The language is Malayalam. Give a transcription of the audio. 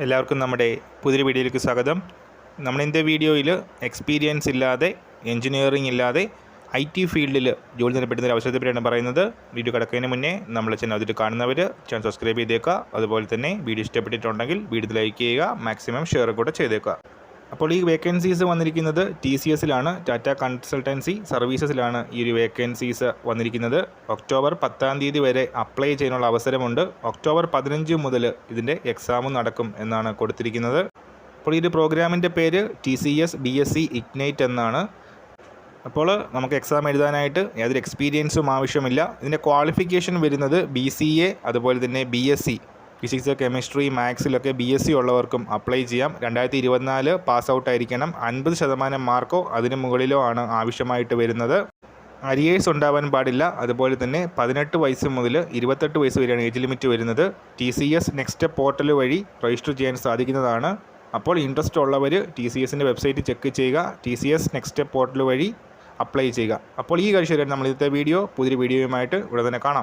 എല്ലാവർക്കും നമ്മുടെ പുതിയ വീഡിയോയിലേക്ക് സ്വാഗതം. ഇന്നത്തെ വീഡിയോയിൽ എക്സ്പീരിയൻസ് ഇല്ലാതെ എഞ്ചിനീയറിംഗ് ഇല്ലാതെ ഐ ടി ഫീൽഡിൽ ജോലി നിലപ്പെടുന്ന ഒരു അവസരത്തെ പറ്റിയാണ് പറയുന്നത്. വീഡിയോ കിടക്കുന്നതിന് മുന്നേ നമ്മൾ ചാനൽ അതിൽ കാണുന്നവർ ചാനൽ സബ്സ്ക്രൈബ് ചെയ്തേക്കുക. അതുപോലെ തന്നെ വീഡിയോ ഇഷ്ടപ്പെട്ടിട്ടുണ്ടെങ്കിൽ വീഡിയോ ലൈക്ക് ചെയ്യുക മാക്സിമം ഷെയർ കൂടെ ചെയ്തേക്കുക. അപ്പോൾ ഈ വേക്കൻസീസ് വന്നിരിക്കുന്നത് ടി സി എസിലാണ് ടാറ്റ കൺസൾട്ടൻസി സർവീസസിലാണ് ഈ ഒരു വേക്കൻസീസ് വന്നിരിക്കുന്നത്. ഒക്ടോബർ പത്താം തീയതി വരെ അപ്ലൈ ചെയ്യാനുള്ള അവസരമുണ്ട്. ഒക്ടോബർ പതിനഞ്ച് മുതൽ ഇതിന്റെ എക്സാമും നടക്കും എന്നാണ് കൊടുത്തിരിക്കുന്നത്. അപ്പോൾ ഈ ഒരു പ്രോഗ്രാമിന്റെ പേര് T C S B S C ignite എന്നാണ്. അപ്പോൾ നമുക്ക് എക്സാം എഴുതാനായിട്ട് യാതൊരു എക്സ്പീരിയൻസും ആവശ്യമില്ല. ഇതിന്റെ ക്വാളിഫിക്കേഷൻ വരുന്നത് ബി സി എ അതുപോലെ തന്നെ B S C physics chemistry മാത്സിലൊക്കെ B S C ഉള്ളവർക്കും അപ്ലൈ ചെയ്യാം. രണ്ടായിരത്തി ഇരുപത്തിനാല് പാസ് ഔട്ട് ആയിരിക്കണം. അൻപത് ശതമാനം മാർക്കോ അതിന് മുകളിലോ ആണ് ആവശ്യമായിട്ട് വരുന്നത്. അരിയേഴ്സ് ഉണ്ടാവാൻ പാടില്ല. അതുപോലെ തന്നെ പതിനെട്ട് വയസ്സ് മുതൽ ഇരുപത്തെട്ട് വയസ്സ് വരെയാണ് ഏജ് ലിമിറ്റ് വരുന്നത്. T C S next portal വഴി രജിസ്റ്റർ ചെയ്യാൻ സാധിക്കുന്നതാണ്. അപ്പോൾ ഇൻട്രസ്റ്റ് ഉള്ളവർ ടി സി എസിന്റെ വെബ്സൈറ്റ് ചെക്ക് ചെയ്യുക. T C S next portal വഴി അപ്ലൈ ചെയ്യുക. അപ്പോൾ ഈ കാഴ്ച നമ്മൾ ഇന്നത്തെ വീഡിയോ. പുതിയൊരു വീഡിയോയുമായിട്ട് ഇവിടെ തന്നെ കാണാം.